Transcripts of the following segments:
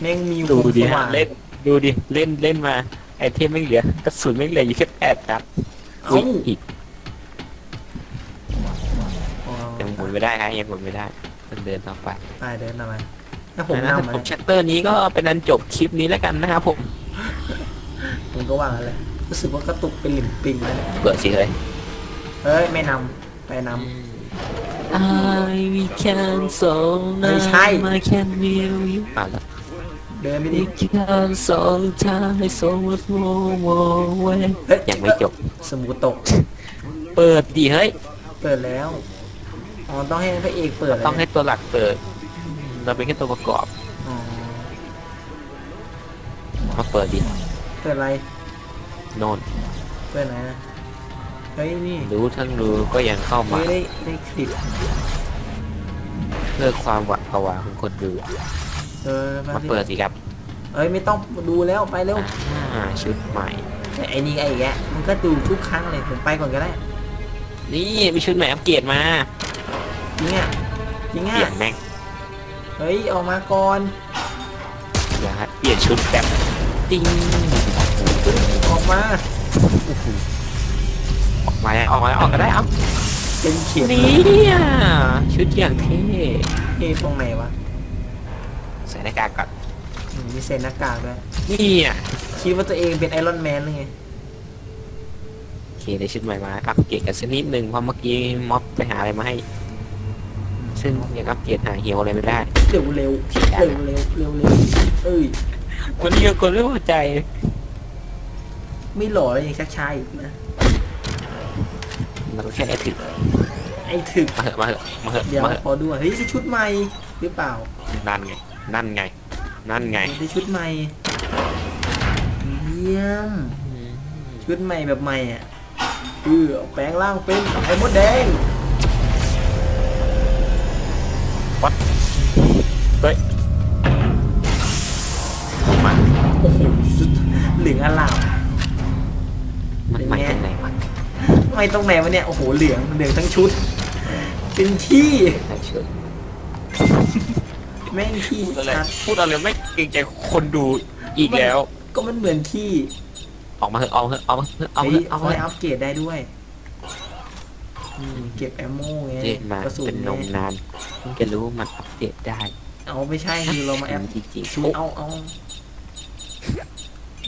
แม่งมีดูดิสฮะว่างเล่นดูดิ เล่นเล่นมา ไอเทมไม่เหลือกระสุนไม่เหลืออยู่แค่แปดครับเอ้าอุ้ยอีกอ๋อยังหมุนไม่ได้ครับยังหมุนไม่ได้ มันเดินต่อไปไปเดินทำไมถ้าผมนะนำมาผมชัตเตอร์นี้ก็เป็นอันจบคลิปนี้แล้วกันนะครับผมผมก็ว่างอะไรรู้สึกว่ากระตุกเป็นหลิมปิงแล้วเนี่ยเปิดสิเลยเฮ้ยไม่นำไปน I we can so ไม่ใช่ I can feel you อะแล้วำ เดินไปดิ We can so time so much more more way เฮ้ย ยังไม่จบ สมูตก เปิดดิเฮ้ย เปิดแล้ว อ๋อ ต้องให้พระเอกเปิดต้องให้ตัวหลักเปิด เราเป็นแค่ตัวประกอบอ๋อมาเปิดดิเปิดอะไร โน่นเปิดไหนนะเฮ้ย นี่รู้ทั้งรู้ก็ยังเข้ามาไม่ได้ได้คลิป เพื่อความหวาดผวาของคนดู เออมามาดิเปิดสิครับเอ้ยไม่ต้องดูแล้วไปเร็วอ่าชุดใหม่แต่ไอ้นี่ไอ้แกะมันก็ดูทุกครั้งเลยผมไปก่อนก็ได้ นี่มีชุดใหม่อัปเกรดมาจริงอะจริงเปอะลี่ยนแม่งเฮ้ยออกมาก่อนอย่าเปลี่ยนชุดแบบติ้งออกมาออกมาแล้วออกมาแล้วออกก็ได้เอาเป็นเข็มนี่อะชุดอย่างเท่เท่ตรงไหนวะใส่หน้ากากก่อนอืมมีเซ็นหน้ากากด้วยนี่อะคิดว่าตัวเองเป็นไอรอนแมนหรือไงโอเคได้ชุดใหม่มาอัปเกรดกันสักนิดหนึ่งเพราะเมื่อกี้ม็อบไปหาอะไรมาให้ ซึ่งยังอัปเกรดหาเหี่ยวอะไรไม่ได้ เร็วเร็วเร็วเร็วเร็วเร็วเอ้ยวันนี้ก็คนไม่พอใจไม่หล่อแล้วยังชักชายอีกนะเราก็แค่ไอ้ถึกไอ้ถึกมาเหอะมาเหอะมาเหอะเดี๋ยวมาเหอะขอดูอะเฮ้ยใช่ชุดใหม่หรือเปล่านั่นไง นั่นไง นั่นไงใช่ชุดใหม่เยี่ยมชุดใหม่แบบใหม่อะเออแปลงร่างเป็นไอ้มดแดงเฮ้ยมาโอ้โหสุดเหลืองอลามมันใหม่ตรงไหนวะไม่ตรงไหนวะเนี่ยโอ้โหเหลืองเหลืองทั้งชุด เป็นที่ใส่ชุด แม่งที่พูดอะไรชัดพูดอะไรไม่เกรงใจคนดูอีกแล้ว ก็มันเหมือนที่ออกมาเถอะเอาเถอะเอามาเถอะเอาเฮ้เถยอะเอาเอาเถไว้อะ อัปเกรดได้ด้วยอืมเก็บแอมโม่ไงเล่นมากระสุนเป็นไงนมนานเพิ่งจะรู้ว่ามันอัปเดตได้เอาไม่ใช่คือเรามาแอปจริงๆชุดโอ้เอาเอา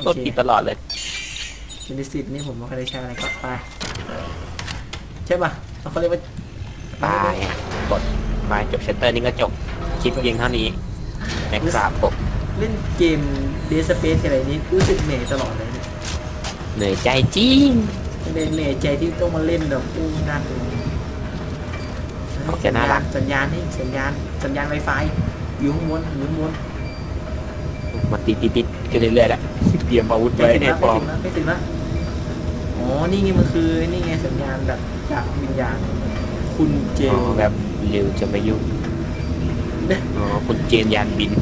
รถติดตลอดเลย เจนิสิตนี่ผมไม่เคยได้ใช้อะไรก็ไปใช่ป่ะเราเขาเรียกว่าตายอะกดมาจบชัตเตอร์นี่ก็จบ คลิปเพียงเท่านี้นะครับผมเล่นเกมเดสเปซอะไรนี้รู้สึกเหนื่อยตลอดเลยเนี่ยเหนื่อยใจจริงเหนื่อยเหนื่อยใจที่ต้องมาเล่นแบบอู้น่ากลัวออกจะน่ารักสัญญาณนี่สัญญาณสัญญาณไวไฟอยู่ข้างบนอยู่ข้างบนมันติดติดติดกันเรื่อยๆแล้วเตรียมอาวุธไม่ไว้ถึงในแล้วพร้อมไม่ถึงแล้วอ๋อนี่ไงมันคือนี่ไงสัญญาณแบบจากวิญญาณคุณเจอ๋ลอแบบเร็วจะไม่ยุ่งเนี่ยอ๋อคุณเจนยานบิน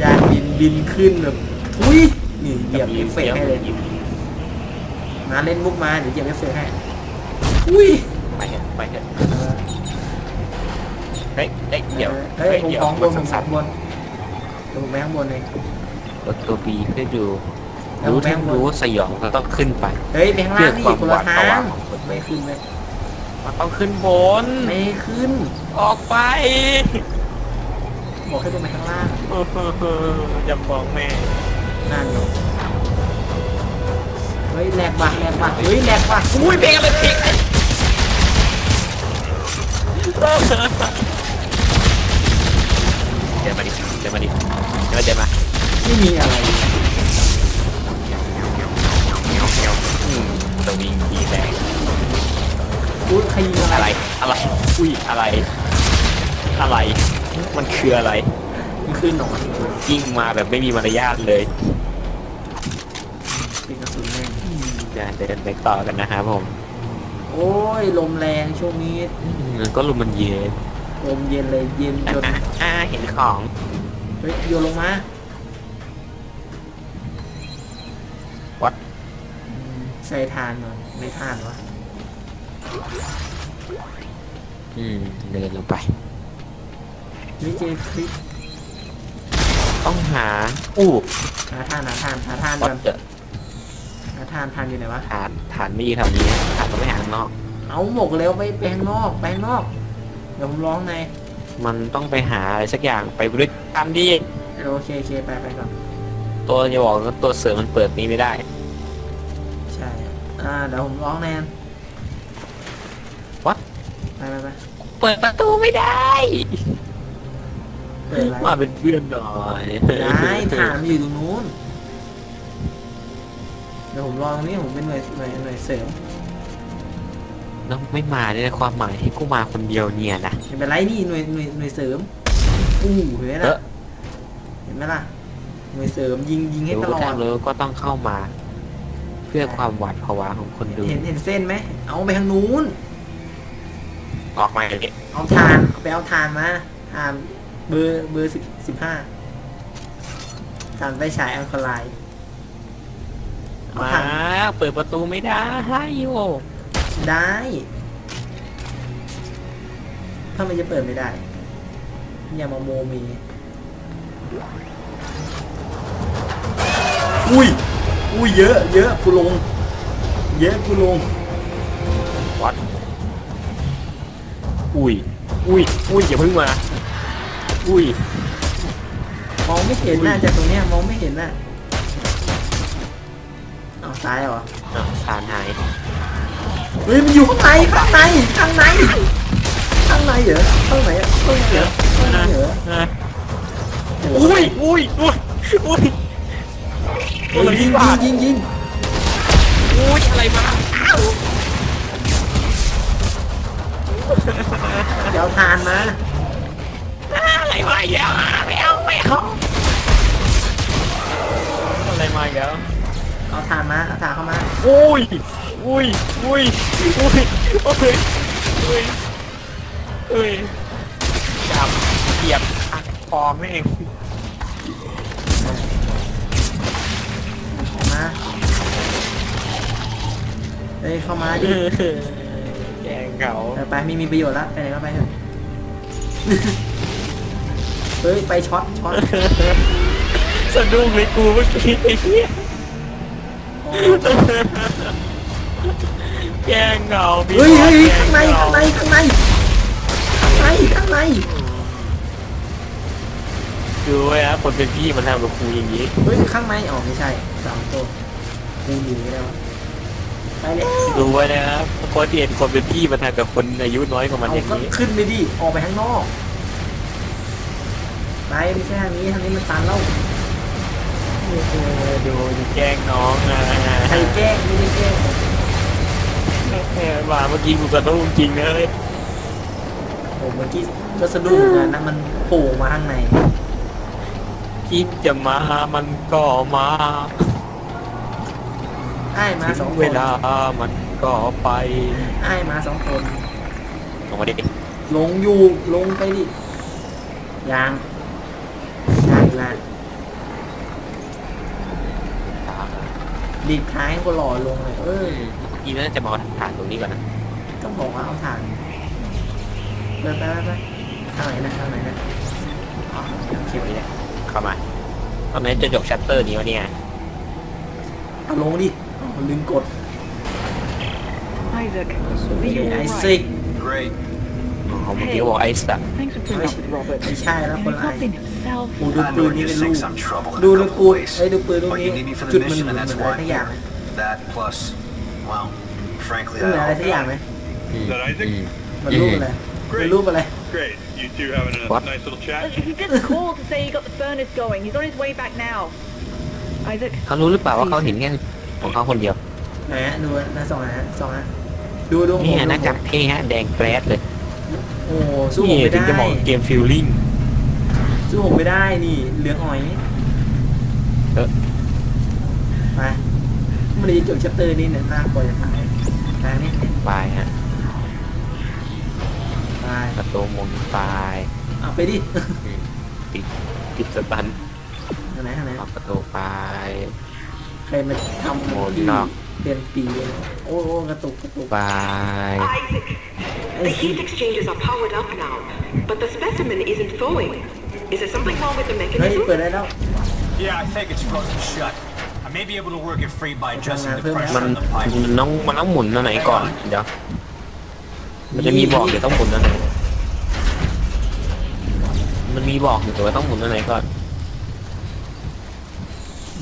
ยานบินบินขึ้นแบบทุยนี่เหยียบเอฟเฟกต์ให้เลยมาเล่นมุกมาเดี๋ยวเหยียบเอฟเฟกต์ให้ทุยไปเถอะไปเถอะเฮ้ยเฮ้ยเดี๋ยวเฮ้ยผมเดี๋ยวของบมันนผมขสั่อนงบนเดี๋ยวผมไปข้างบนเองๆกดตัวบีให้ดูแล้วรู้แม่ทั้งงบนรู้ว่าสยองก็ต้องขึ้นไป เฮ้ยไปข้างเพื่ล่าองนี่ความคนหละวาดทาผวางของคนไม่ขึ้นเลยมันต้องขึ้นบน ไม่ขึ้น ออกไป บอกให้ลงไปข้างล่างจะบอกแม่นั่นเนอะเฮ้ยแหลกว่ะแหลกว่ะเฮ้ยแหลกว่ะอุ้ยเพลงอะไรเพลงอะไรเดินมาดิเดินมาดิเดินมาเดินมาไม่มีอะไรอืมตรงนี้ดีแรงอุ้ยใครยิงอะอะไรไรอะไรอุ้ยอะไรอะไร มันคืออะไร มันคือหนอนยิงมาแบบไม่มีมารยาทเลยเป็นกระสุนแม่งนะเดินไปต่อกันนะครับผม โอ้ยลมแรงช่วงนี้อืมก็ลมมันเย็นลมเย็นเลยเย็นจนอะอ่าเห็นของเฮ้ยโยนลงมา What? อืมใส่ทานหน่อยไม่ทานวะอืมเดินลงไป นี่เจคลิปต้องหาอู้หาทานหาทานหาทานวักัดนเดอะหาทานทานอยู่ไหนวะ ฐานฐานไม่อยู่แถวนี้ฐานต้องไปหาข้างนอก เอาหมกแล้วไปไปข้างนอกไปข้างนอก เดี๋ยวผมร้องในมันต้องไปหาอะไรสักอย่างไปด้วยกันดิโอเคโอเคไปไปก่อน ตัวจะบอกว่าตัวเสริมมันเปิดนี้ไม่ได้ ใช่ อ่าเดี๋ยวผมร้องแนน What? ไปไปไปเปิดประตูไม่ได้ เปิดอะไรมาเป็นเพื่อนหน่อยได้ถามอยู่ตรงนู้น เดี๋ยวผมลองนี่ผมเป็นหน่วยหน่วยหน่วยเสริมน้องไม่มาเนี่ยนะความหมายให้กูมาคนเดียวเนี่ยนะ ไม่เป็นไรนี่หน่วยหน่วยหน่วยเสริม อู้เห็นไหมเอล่ะ อ เห็นไหมล่ะ หน่วยเสริมยิงยิงให้รู้ตลอถ้าดรู้ก็ต้องเข้ามา เพื่อความหวาดผวาของคนดู เห็นเห็นเส้นไหม เอาไปทางนู้น ออกมาอย่างนี้เอาทานไปเอาทานมาทาน เบอร์เบอร์สิบสิบห้าทานไปฉายอัลคาไลน์เอามาทานเปิดประตูไม่ได้โยได้ถ้ามันจะเปิดไม่ได้ อย่ามาโมเมี อุ้ย อุ้ยเยอะ เยอะกูลง เยอะกูลง วัด อุ้ย อุ้ย อุ้ยอย่าเพิ่งมา อุ้ย มองไม่เห็นน่ะจากตรงเนี้ยมองไม่เห็นน่ะเอาวตายเหรออะฐานหายเฮ้ยมันอยู่ข้างในข้างในข้างในข้างในเหรอข้างไหนอะข้างในเหรอข้างในเหรออะโอ้อุ้ยยอุ้ยอุ้ยอุ้ยเฮ้ยยิงยิงยิงยิงอุ้ยอะไรมาเดี๋ยวทานมาอะไร มาอีกแล้วไม่เอาไม่เอาอะไรมาอีกแล้วเอาทานมาเอาทานเข้ามาอุ้ยอุ้ยอุ้ยอุ้ยอุ้ยอุ้ยอุ้ยจับเหยียบอักคอแม่เข้ามาเฮ้ยเข้ามาดิแกงเขาไปไมีมีประโยชน์ล้วไปไหนก็ไปเถอะ เฮ้ย ไปช็อตช็อตสะดุ้งเลยกูเมื่อกี้ไอ้เหี้ยแกงเหงาพี่เฮ้ยเฮ้ยแกข้างในเหข้างในข้างในข้างในข้างในดูไว้นะคนเป็นพี่มันทำกับกูอย่างนี้เฮ้ยข้างในอ๋อไม่ใช่สามตัวกูหนีแล้วไปเลยดูไว้นะครับคนที่เห็นคนเป็นพี่มันทำกับคนอายุน้อยกว่ามันเอาอย่างก็นี้ขึ้นไปดิออกไปข้างนอก ไปไม่ใช่ทางนี้ทางนี้มันตันแล้วเออดูดูแกล้งน้องอะใครแกล้งไม่ได้แกล้งเออว่าเมื่อกี้กูกระตุ้งจริงนะเลยผมเมื่อกี้ก็สะดุ้งเหมือนกันนะมันโผล่มาข้างในคิดจะมามันก็มาไอ้ายมาสองถึคเวนลามันก็ไปไอ้ายมาสองคนลงมาดิลงอยู่ลงไปดิยาง ยางนะดิดท้ายก็หล่อลงเลย เอออีน่าจะมาถ่านตรงนี้ก่อนนะต้องบอกว่าเอาถ่านไปไปไปไปทางไหนนะทางไหนนะอ๋อโอเคเขียวนี่เข้ามาตอนนี้จะจบชัตเตอร์นี้วะเนี่ยเอาลงดิอ๋อลืมกด Isaac, ไอ้ are you ไอ alright? ซิก Great. อ๋อเมื่อกี้ก็บอกไอ้สัตว์ Thanks for putting up with Robert. ไม่ใช่ แล้ว And คน he's ละไอ not been himself. กูดู I ปื know น it นี่เป็น just ลูก thinks I'm trouble in ดู a ดู couple ปืน ways. ไอ้ยดูปืนลูก But นี้ you need me for จุด the มัน mission, เหมือน and that's อะไร why สั I'm กอย่าง here. That plus, well, frankly, มันเหมือนอะไร I สักอย่างไหมอืม Is that Isaac? อืมมันรูปอะไรมันรูปอะไร Great. You two having a What? nice little chat? He just called to say he got the furnace going. He's on his way back now. Isaac, เขารู้หรือเปล่าว่าเขาเห็นแค่ของเขาคนเดียวไหนฮะดูนะสองนะสองนะดูดูผมนี่ดูหน้ากากผมเท่ฮะแดงแกรดเลยโอ้สู้ผมนี่ไม่ถึงจะเหมาะกเกมฟิลลิ่ง สู้ผมไม่ได้นี่เหลืองอ๋อยเออ ไปมันเลยจะจบชัปเตอร์นี้เนี่ยน่ากลัวจะตายตายนี่ยตายฮะตายประตูมุมตายเอาไปดิติดติดสตันไหนทาไหนประตูไปใครมาทำโมุนนอก เปลี่ยนปีเลยโอ้โอ้กระตุกกระตุกไป Isaac, the heat exchangers are powered up now, but the specimen isn't thawing. Is there something wrong with the เฮ้ย mechanism? เปิดได้แล้ว Yeah, I think it's frozen shut. I may be able to work it free by adjusting the pressure มัน on the pipe. มันต้องมันต้องหมุนอันไหนก่อน เดี๋ยว มันจะมีบอกเดี๋ยวต้องหมุนอันไหน มันมีบอกอยู่แต่ว่าต้องหมุนอันไหนก่อน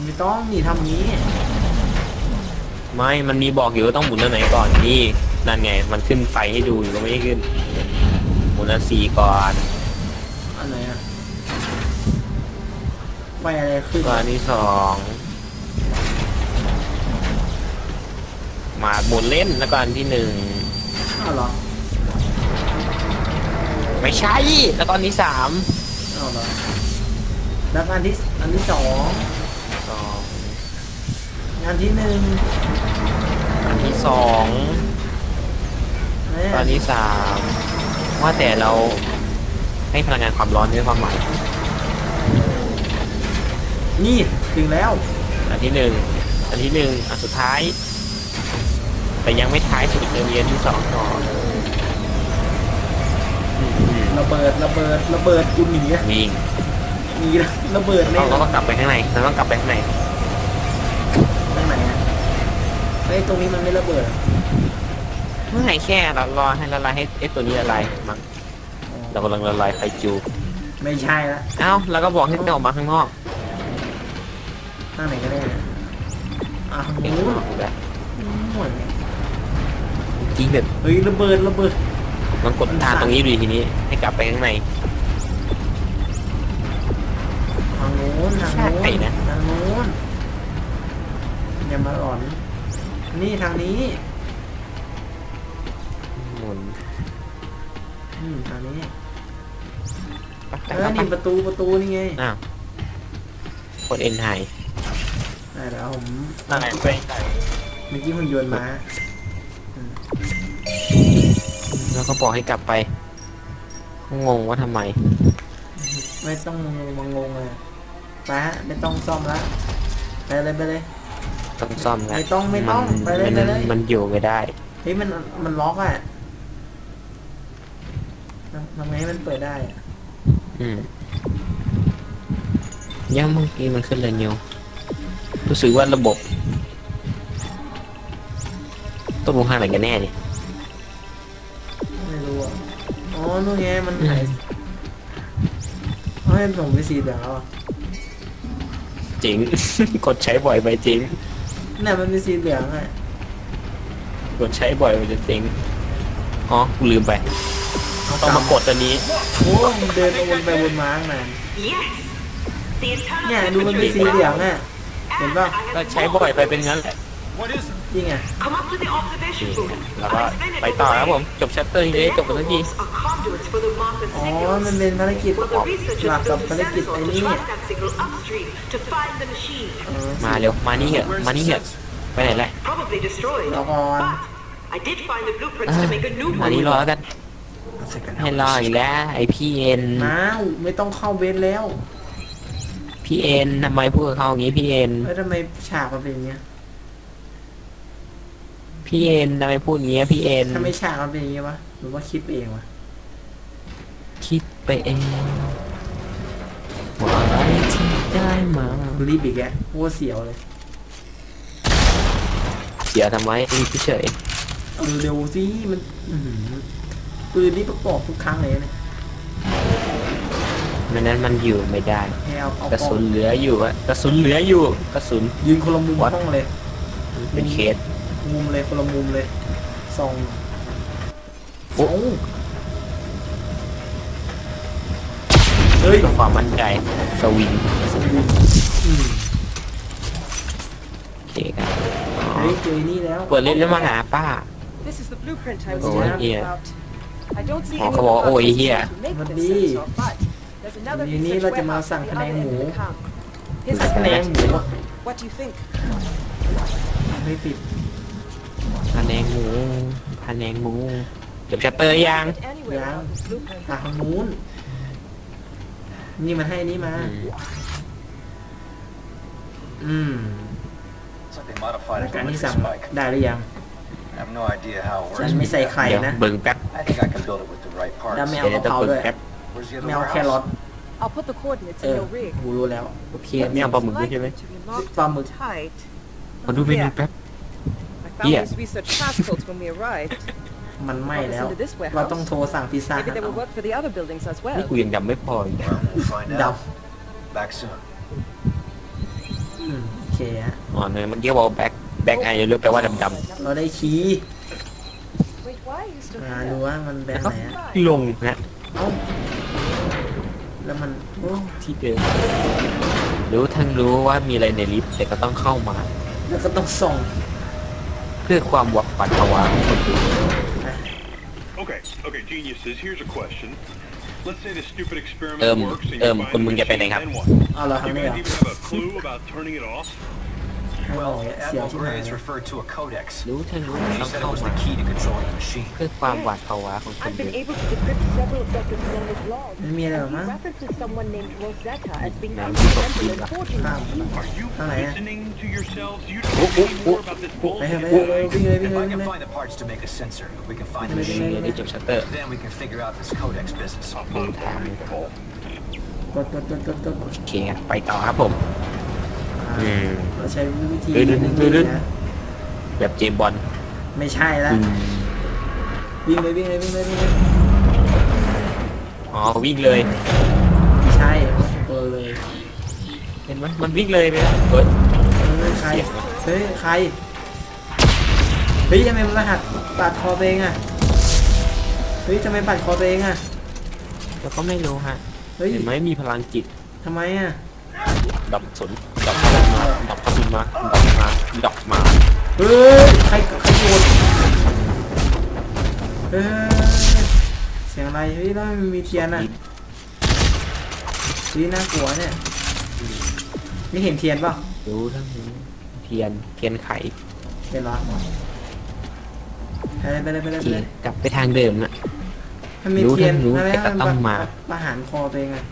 ไม่ต้องนี่ทำนี้ ไม่มันมีบอกอยู่ว่าต้องหมุนอันไหนก่อนนี่นั่นไง มันขึ้นไฟให้ดูอยู่ก็ไม่ให้ขึ้น หมุนอันสี่ก่อนอันไหนอะไฟอะไรขึ้นก่อนอันที่สองมาหมุนเล่นแล้วก็อันที่หนึ่งอ้าวเหรอไม่ใช่แล้วก็อันที่สามอ้าวเหรอแล้วอันที่อันที่สองสอง งานที่หนึ่งอันที่สองเนี่ยตอนที่สามว่าแต่เราให้พลังงานความร้อนด้วยความหมายนี่ถึงแล้ว อันที่หนึ่งอันที่หนึ่งอันสุดท้าย แต่ยังไม่ท้ายสุดเลยมีอันที่สองต่ออืมระเบิดระเบิดระเบิดกูหนีอะวิ่งหนีนะระเบิดแน่เราเราต้องกลับไปข้างในเราต้องกลับไปข้างใน ทางไหนอะเฮ้ยตรงนี้มันไม่ระเบิดอะเมื่อไหร่แค่เรารอให้ละลายให้ไอ้ตัวนี้ละลายมั้งเรากำลังละลายไคจู ไม่ใช่ละเอ้าแล้วก็บอกให้ออกมาข้างนอกทางไหนก็ได้นะอะทางเองนู้นออกได้หมดจริงแบบเฮ้ยระเบิดระเบิดมันกดทางตรงนี้ดูทีนี้ให้กลับไปข้างใน ทางโน้นทางโน้นใช่นะ ทางโน้นอย่ามาหลอน นี่ทางนี้หมุนอืมทางนี้ไปเอไปอไปนี่ประตูประตูนี่ไงอ้าวกดเอ็นไฮได้แล้วผมอะไรไปเมื่อกี้หุ่นยนต์มาแล้วก็บอกให้กลับไป งงว่าทำไม ไม่ต้องงงมางงเลยไปฮะไม่ต้องซ่อมละไปเลยไปเลย ต้องซ่อมนะไม่ต้องไม่ต้องมันไปเลยมันไปเลย มันอยู่ไม่ได้ เฮ้ยมันมันล็อกอะทำทำไงให้มันเปิดได้อะอืมยังเมื่อกี้มันขึ้นเลยนิวรู้สึกว่าระบบต้องลงทางไหนกันแน่เนี่ยไม่รู้อะอ๋อนู่นไงมันหายเอาให้ส่งไปสีเหลืองแล้วอะจริง กดใช้บ่อยไปจริง เนี่ยมันเป็นสีเหลืองอะกดใช้บ่อยมันจะจริงอ๋อกูลืมไป ต้องมากดอันนี้ โอ้มันเดินวนไปวนมาข้างใน Yes. The internal เนี่ยดูมันเป็น temperature สี is เหลือง down. อะเห็นป่ะ I have ก็ใช้บ่อยไปเป็นงั้นแหละ What is it? จริงอะ Come up to the observation booth. แล้วก็ I'll explain it ไปต่อ over ครับ there. ผม จบชัปเตอร์นี้ The ได้จบกันสักที envelopes are conduits for the Martha's อ๋อ signals. มันเป็นภารกิจ Well, the researchers หลักกับ built ภาร a กิจ sensor ไอ้ to นี่ track that signal upstream to find the machine. เออมาเร็ว มานี่เหอะ Where's มา the นี่เหอะ sensor? ไปไหนแหละ Probably destroyed. รอก่อน But I did find the blueprints to make a new มา one. นี่รอแล้วกัน I think I ให้ know รอ what อี this กแล้ว ไอพี่เอ็นน้าวไม่ต้องเข้าเบสแล้ว พี่เอ็นทำไมพูดกับเขาอย่างนี้พี่เอ็นเอ้ยทำไมฉากมันเป็นอย่างเงี้ย พี่เอ็นทำไมพูดอย่างเงี้ยพี่เอ็นทำไมฉากมันเป็นอย่างเงี้ยวะหรือว่าคิดไปเองวะคิดไปเองว่าอะไรที่ได้มารีบอีกแกโอ้เสียวเลยเสียทำไมรีบเฉยเอาเร็วๆสิมันอื้อหือปืนนี่ประกอบทุกครั้งเลยเนี่ยไม่นั้นมันอยู่ไม่ได้ ให้เอาเอากระสุนเหลืออยู่อะกระสุนเหลืออยู่ กระสุนยืนคนละมุม What? ห้องเลย เป็นเคส มุมเลยคนละมุมเลยส่องโอ้โอ้เฮ้ยเพื่อความมั่นใจสวิงสมบูรณ์อืมโอเคครับอ๋อเฮ้ยเจอนี่แล้วเปิดเล่นแล้วมาหาป้า This is the blueprint I was Oh, telling you yeah. about. I don't see Oh, any come on. Oh, purpose yeah. to make What this the- sensor, but there's another Ini research lah cuma warehouse sang on the kena other end of ilmu. the camp. Here's สัก the คะแนน plan. หมูอะ What do you think? ไม่ปิดพะแนงหมูพะแนงหมูจบชัตเตอร์ยัง Get anywhere Yeah. without this blueprint. ทางนู้น นี่มันให้นี่มา อืม Looks like they modified การ it ที่ with สั่ง this spike. ได้หรือยัง I have no idea how it ฉัน works. ไม่ใส่ไข่เดี๋ยวนะเบิ่งแป๊บ I think I can build it with the right parts. แล้วไม่เดี๋ยวจะเบิ่งแป๊บ Where's the ไม่ other เอาแครอท warehouse? I'll put the coordinates เอ in อ your rig. กูรู้แล้ว โอเคไม่เอาปลาหมึกด้วยใช่ไหม Likely to be locked ปลาหมึก tight. ขอดูเมนูแป๊บ I found Yeah. these research passports when we arrived. มันไหม้แล้ว Into this warehouse. เราต้องโทรสั่งพิซซ่า Maybe they will work for the other buildings as นี่ well. กูยังจำไม่พออีก Well, we'll find ด out. Back soon. ำอืมโอเคฮะ อ๋อเนี่ยเมื่อกี้บอกแบ็คแบ็คไอเรู้แปลว่าดำเราได้คีย์ Wait, why are you still มา here? ๆดูว่ามันแบแล้บวก็ไหนอะลงนะเอ้าแล้วมันโอ้ที่เดิมรู้ทั้งรู้ว่ามีอะไรในลิฟต์แต่ก็ต้องเข้ามาแล้วก็ต้องส่งเพื่อความหวัดหวัดภาวะของคนดู Okay, okay, geniuses, here's a question. Let's say the stupid experiment Um, works and um, you find kun the mun käpe machine, näin then what? เอาเรา Do ทำ you ได้ guys เหรอ even have a clue about turning it off? ให้บอก Well, เสียว Admiral ชิบหาย Graves referred to a codex. รู้ทั้งรู้ว่า She ต้อง said it เข้า was มา the key to controlling the machine. เพื่อความหวาดภาวะของคน I've ดู been able to decrypt several of Dr. Fernandez's logs. ไม่มีอะไรหรอก He มั้ง references someone named Rosetta as being Now, instrumental in you forging ข้าม Are you Oh, yeah. listening to yourselves? You Oh, don't know oh, any more oh. about this ไปเถอะ bullshit. ไปเถอะวิ่งเลยวิ่ง If เลย I วิ่ง can เลย find the parts to make a sensor, we can find the ไม่ได้ machine. นี่จบชัตเตอร์ Then we can figure out this codex business. ดูทาง กดกดกดกดกด โอเคครับไปต่อครับผม อ่าอืม เราใช้วิธีเดินเดินเดินเดินนะแบบเจมส์บอลไม่ใช่แล้วอืมวิ่งเลยวิ่งเลยวิ่งเลยวิ่งเลยอ๋อวิ่งเลย ไม่ใช่เออเลยเห็นไหมมันวิ่งเลยไปแล้วเฮ้ย เฮ้ยใครเฮ้ยใครเฮ้ยทำไมมันรหัสปาดคอตัวเองอะเฮ้ยทำไมปาดคอตัวเองอะแล้วก็ไม่รู้ฮะเฮ้ยเห็นไหมมีพลังจิตทำไมอะ ดับสนดับพลัง ดับพลังมาดับมาดับมาเฮ้ยใครใครโกรธเฮ้ยเสียงอะไรเฮ้ยแล้วมันมีเทียนอะเฮ้ยน่ากลัวเนี่ยไม่เห็นเทียนป่ารู้ทั้งนี้เทียนเทียนไขเป็นเหรอไปเลยไปเลยไปเลยไปเลยกลับไปทางเดิมนะมันมีรู้เทียนรู้แต่ต้องมาประหารคอตัวเองอะ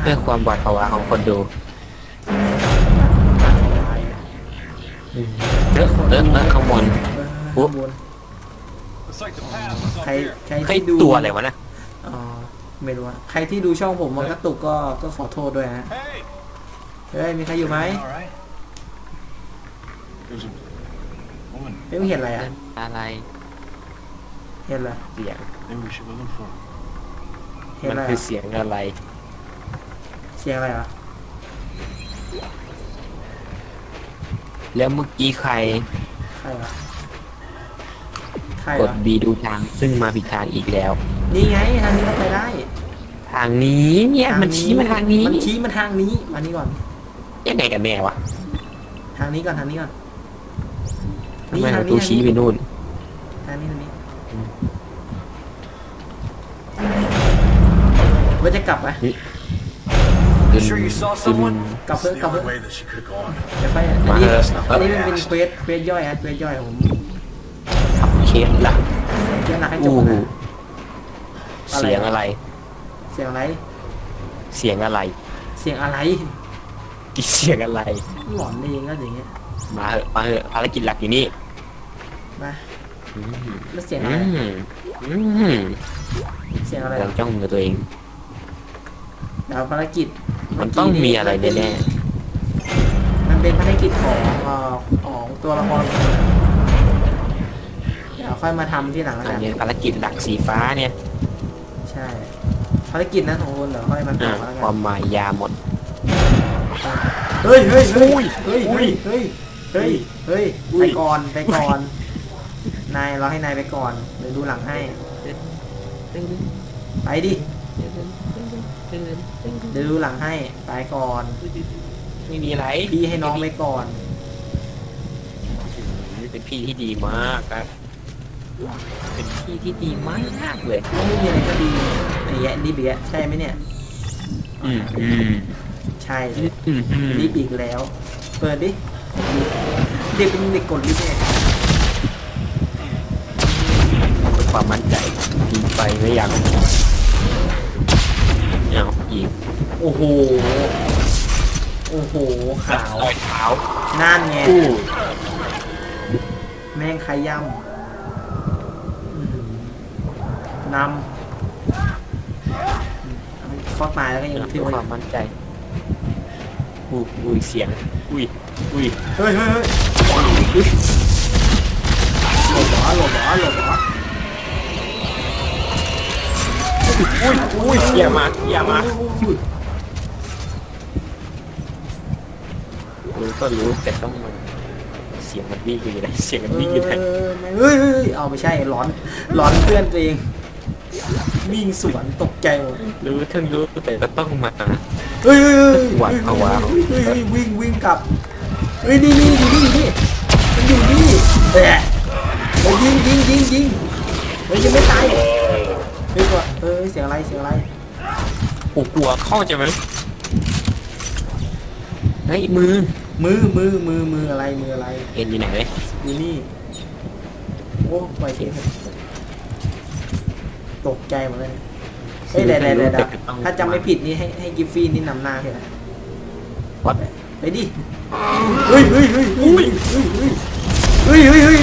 เพื่อความหวาดภาวะของคนดู เออเออเออข้างบนเออโอ้ ข้างบน Looks like the path was ใคร up here. ใครเฮ้ยที่ดูตัวอะไรวะนะอ๋อไม่รู้อะใครที่ดูช่องผมมันกระตุกก็ก็ขอโทษด้วยฮะ Hey! เฮ้ย มีใครอยู่ไหม All right. There's a woman. เฮ้ยไม่เห็นอะไรอะอะไรเห็นอะไร เสียง Maybe we should go look for her. เห็นมันอะไรคืออะเสียงอะไร เสียงอะไรอะ แล้วเมื่อกี้ใครใครอะใครกดอะบีดูทางซึ่งมาผิดทางอีกแล้ว นี่ไงทางนี้ก็ไปได้ทางนี้เนี่ยมันชี้มาทางนี้มันชี้มาทางนี้มานี่ก่อน ยังไงกันแน่วะทางนี้ก่อนทางนี้ก่อนทำไมประตูชี้ไปนู่นทางนี้ทางนี้ว่าจะกลับไหม You sure you saw someone? กลับเพื่อะกลับเพื่อะ way that she could have gone. เดี๋ยวไปอันมานี้เถอะ อันนี้มันเป็นเควสเควสย่อยฮะเควสย่อยของผมขับเคสละเควสหนักให้จอู้บนะเสียงอะไร เสียงอะไร เสียงอะไรเสียงอะไรเสียงอะไร หลอนเองก็อย่างเงี้ยมาเหอะมาเหอะภารกิจหลักอยู่นี่มาอืมแล้วเสียงอือะไรมอืมเสียงอะไรกำลังจ้องมือตัวเองเดี๋ยวภารกิจ มันต้องมีอะไรแน่มันเป็นภารกิจของเอ่อของตัวละครเดี๋ยวค่อยมาทำที่หลังๆแล้วอักันนนี้ภารกิจหลักสีฟ้าเนี่ยใช่ภารกิจนั้นของคุณเดี๋ยวค่อยมาอ่าทำแล้วคกัวานมหมายยาหมด เฮ้ยเฮ้ยเฮ้ยเฮ้ยเฮ้ยเฮ้ยเฮ้ยเฮ้ยไปก่อนไปก่อนนายเราให้นายไปก่อนเดี๋ยวดูหลังให้ไปดิ เดี๋ยวดูหลังให้ไปก่อน ไม่มีอะไรพี่ให้น้องไปก่อน เป็นพี่ที่ดีมากครับ เป็นพี่ที่ดีมากเลยไม่มีอะไรก็ดีไอ้แยะรีบอีกแล้วใช่ไหมเนี่ย อืมอืมใช่อืมอืมอืมรีบอีกแล้ว เปิดดิ เด็กเป็นเด็กกดลิฟต์ไงความมั่นใจยิงไปไม่ยัง เอาอีก โอ้โห โอ้โห ขาว รอยเท้านั่นไง อู้แม่งขย่ำอืมนำฟอกตายแล้วก็ยังแล้วทิ้งคไว้วามมั่นใจอู้อุ้ยเสียง อุ้ยอุ้ยเฮ้ยเฮ้ยเฮ้ยหลบเหรอหลบเหรอหลบเหรอ อุ้ยอุ้ยเสียมาเสียมาอุ้ยรู้ก็รู้แต่ต้องมันเสียงมันวิ่งอยู่ไหนเสียงมันวิ่งอยู่ไหนเฮ้ยเฮ้ยเอาไม่ใช่ร้อนร้อนเพื่อนตัวเองวิ่งสวนตกใจหมดรู้ทั้งรู้แต่ก็ต้องมาเฮ้ยหวาดภาวะเฮ้ยวิ่งวิ่งกลับเฮ้ยนี่นี่อยู่นี่อยู่นี่มันอยู่นี่แอะเฮ้ยยิงยิงยิงยิงเฮ้ยยังไม่ตาย เฮ้ยก่อนเฮ้ยเสียงอะไรเสียงอะไรโอ้กลัวเข้าใจไหมเฮ้ยมือมือมือมือมืออะไรมืออะไรเอ็นอยู่ไหนเลยอยู่นี่โอ้ปล่อยเสียงเถอะตกใจหมดเลยเฮ้ยเดี๋ยวเดี๋ยวเดี๋ยวเดี๋ยวถ้าจำไม่ผิดนี่ให้ให้กิฟฟี่นี่นำหน้าใช่ไหมวัดไปดิเฮ้ยเฮ้ยเฮ้ยเฮ้ยเฮ้ยเฮ้ยเฮ้ย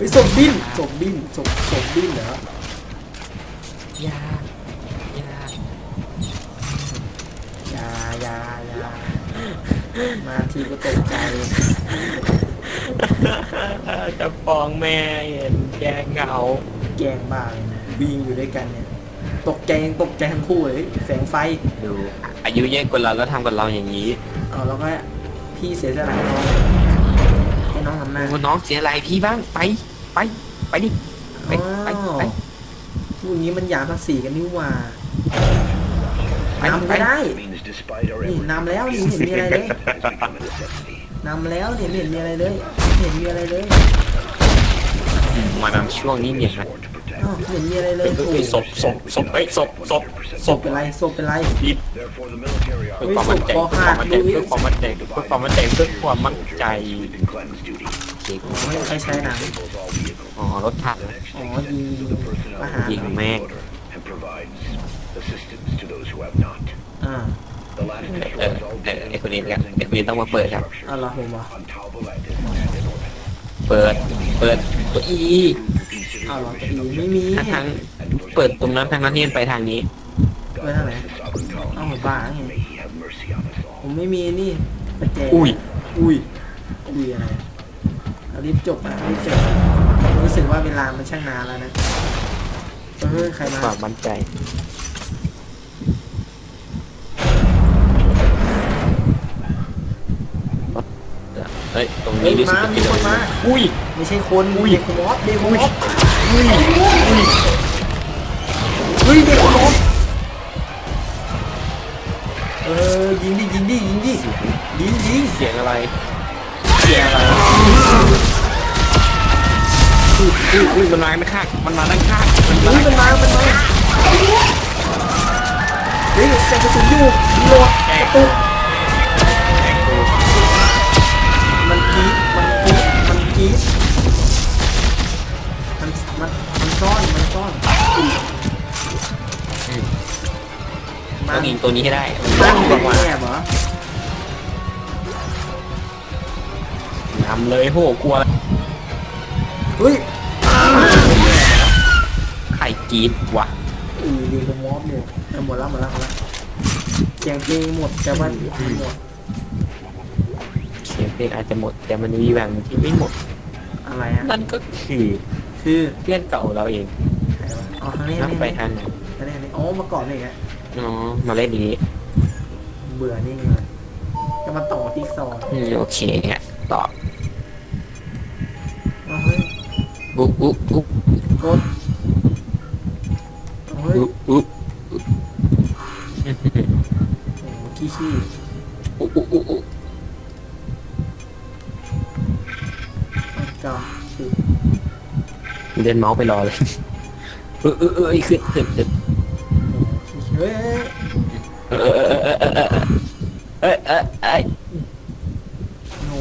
เฮ้ยศพดิ้นศพดิ้นศพศพดิ้นเหรอยายาอยาอยาอยามาทีก็ตกใจจะฟ้องแม่เห็นแกเหงาแกล้งบ้าเลยวิ่งอยู่ด้วยกันเนี่ย ตกใจยังตกใจทั้งคู่เลยแสงไฟดูอายุเยอะกว่าเราแล้วทำกับเราอย่างนี้เอาแล้วก็พี่เสียสละให้น้อง ให้น้องทำหน้าโอ้น้องเสียอะไรพี่บ้างไปไปไปดิไปไปไปพูดงี้มันหยามภาษีกันนี่หว่าไปนำไปก็ได้ Means despite our นี่ efforts, นำแล้วนี่ไม่เห็นมีอะไรเลย has become a necessity. นำแล้วเนี่ยไม่เห็นมีอะไรเลยไม่เห็นมีอะไรเลยมานำช่วงนี้เนี่ยนะ Or to protect. อ้าวไม่เห็นมีอะไรเลยโอ้เฮ้ยศพศพศพเฮ้ยศพศพศศพพเป็นไรศพเป็นไรรีบ Therefore, the military เพื่ are อความมั่นใจเพื่อความมั่นใจเพื่อความมั่นใจเพื่อความมั่นใจ เพื่อความมั่นใจ sleeping cleanse duty. เก่งไม่ใครใช้หนัง Disables all vehicles. อ๋อรถถัง The next อ๋อ thing ยิง to the personnel ประหารยิงแม่ง order and provides assistance to those who have not. อ่า The last เออ destroys all เออไอคนนี้ครับไอคนนี้ต้องมาเปิดครับเอาละผมวะ on Talbolat is land in orbit. เปิด เปิดตัวอี Consider เอา the ละ mission ไม่มีถ้าทางเปิดตรงนั้นทางนั้นที่มันไปทางนี้ ไปทางไหน the sovereign เอา colony. หมดบ้าไง May he have mercy on us ผ all. มไม่มีนี่ประแจอุ้ย อุ้ยอุ้ยอะไรเอา รีบจบอะรีบจบรู้สึกว่าเวลามันช่างนานแล้วนะเฮ้ยใครมาความมั่นใจเฮ้ยตรงเฮ้นี้ยรู้สึกมาจะมีมีคนมาอุ้ยไม่ใช่คนเด็กมอสเด็กมอสเฮ้ยเด็กมอสเออยิงดิยิงดิยิงดิยิงยิงเสียงอะไรเสียงอะไร อุ้ยอุ้ยอุ้ยมันมาด้านข้างมันมาด้านข้างมันมาเฮ้ยมันมา มันมาเฮ้ยใส่กระสุนอยู่โหลดกระตุกมันกีดมันกีดมันกีดมันมันมันซ่อนมันซ่อนต้องยิงตัวนี้ให้ได้ตั้งลเป็นงมาแอบเหรอนำเลยโหกลัวเฮ้ย กรีดวะอือดีกับมอสอยู่เอาหมดแล้วหมดแล้วหมดแล้วเสียงเพลงหมดแต่ว่าหมดเสียงเพลงอาจจะหมด แต่มันมีแหว่งที่ไม่หมด อะไรอะนั่นก็คือคือเพื่อนเก่าเราเองใครวะอ๋อทางนี้นัทาบงนี้ไปทางไหนทางนี้ทางนี้อ๋อมาก่อนเลยอะอ๋อมาเล่นอย่างนี้ เบื่อนี่ไงจะมาต่อติ๊กซอว์อืมโอเคฮะต่อเอาเฮ้ยอุ๊บอุ๊บอุ๊บกดเอาเฮ้ยอุ๊บอุ๊บโอ้โหขี้ขี้อุ๊บอุ๊บอุ๊บอุ๊บเอากำคือเดินเมาส์ไปรอเลยเออเออเออขึ้นขึ้นขึ้นโอ้โหขี้ขี้เฮ้ยเฮ้ยเออเออเออเออเออเออเออโอ้โห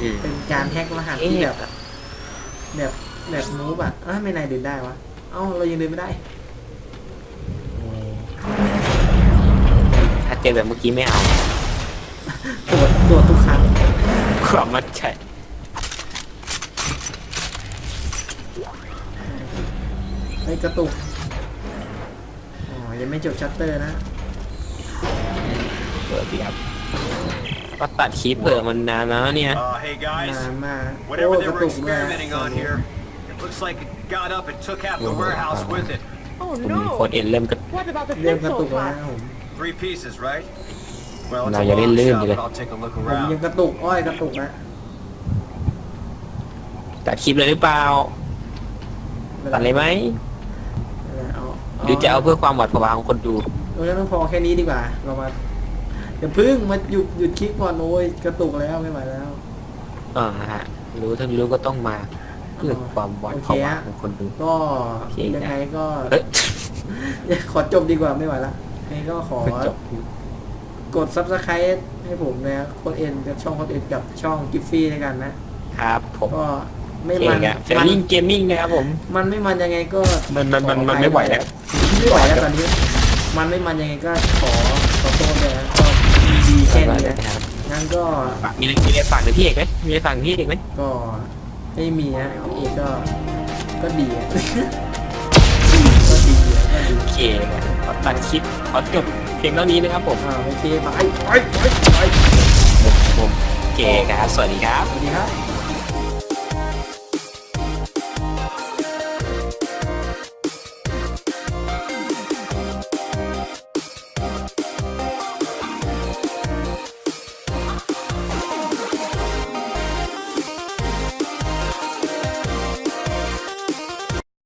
อืมเป็นการแฮกรหัสที่แบบแบบแบบมูฟอะเอ้าทำไม่นายเดินได้วะเอ้าเรายังเดินไม่ได้ เจอแบบเมื่อกี้ไม่เอาตรวจตรวจทุกครั้งความมั่นใจไอ้ยกระตุกอ๋อยังไม่จบชัตเตอร์นะเปิดดีครับก็ตัดคลิปเผื่อมันนานแล้วเนี่ย Uh, hey guys. นานมาก Whatever โอ้ they กระ were ตุกด้วย experimenting on here, it looks like it got up and took half the warehouse with it. Oh คุณโค no! ดเอ็นเริ่มกระ What about the เริ่มกระ sensor ตุกแล้ว class? นะผม Three pieces, right? Well, it's Now a you're long in shot, Loon, but I'll take a look ผม around. ยังกระตุก อ้อยกระตุกนะตัดคลิปเลยหรือเปล่าตัดเลยไหมเอาหรือจะเอาเพื่อความหวาดผวาของคนดูเออต้องพอแค่นี้ดีกว่า เรามาอย่าพึ่งมาหยุดหยุดคลิปก่อนโอ้ยกระตุกแล้วไม่ไหวแล้วอ่าฮะรู้ถ้าไม่รู้ก็ต้องมาเพื่อความหวาดผวาของคนดู ก็โอเคยังไงก็เฮ้ย ขอจบดีกว่าไม่ไหวละ ยังไงก็ขอจบกด subscribe ให้ผมนะโค้ดเอ็นกับช่องโค้ดเอ็นกับช่องกิฟฟี่ด้วยกันนะ ครับผมก็ไม่โอเคมันครับเฟลมันลิ่งเกมมิ่งนะครับผม มันไม่มันยังไงก็มันมันมันขอมันอภัยไม่ไหวแล้วไม่ไหวแล้วตอนนี้ มันไม่มันยังไงก็ขอขอโทษเลยนะก็ดีแค่นี้นะงั้นก็ฝากมีอะไรมีอะไรฝากถึงพี่เอกไหมมีอะไรฝากถึงพี่เอกไหมก็ไม่มีนะพี่เอกก็ก็ดีอะก็ดีอะก็ดีโอเค ขอตัดคลิปขอจบเพียงเท่านี้นะครับผมอ่าโอเคไปไปไปไปผมโอเคครับสวัสดีครับ สวัสดีครับ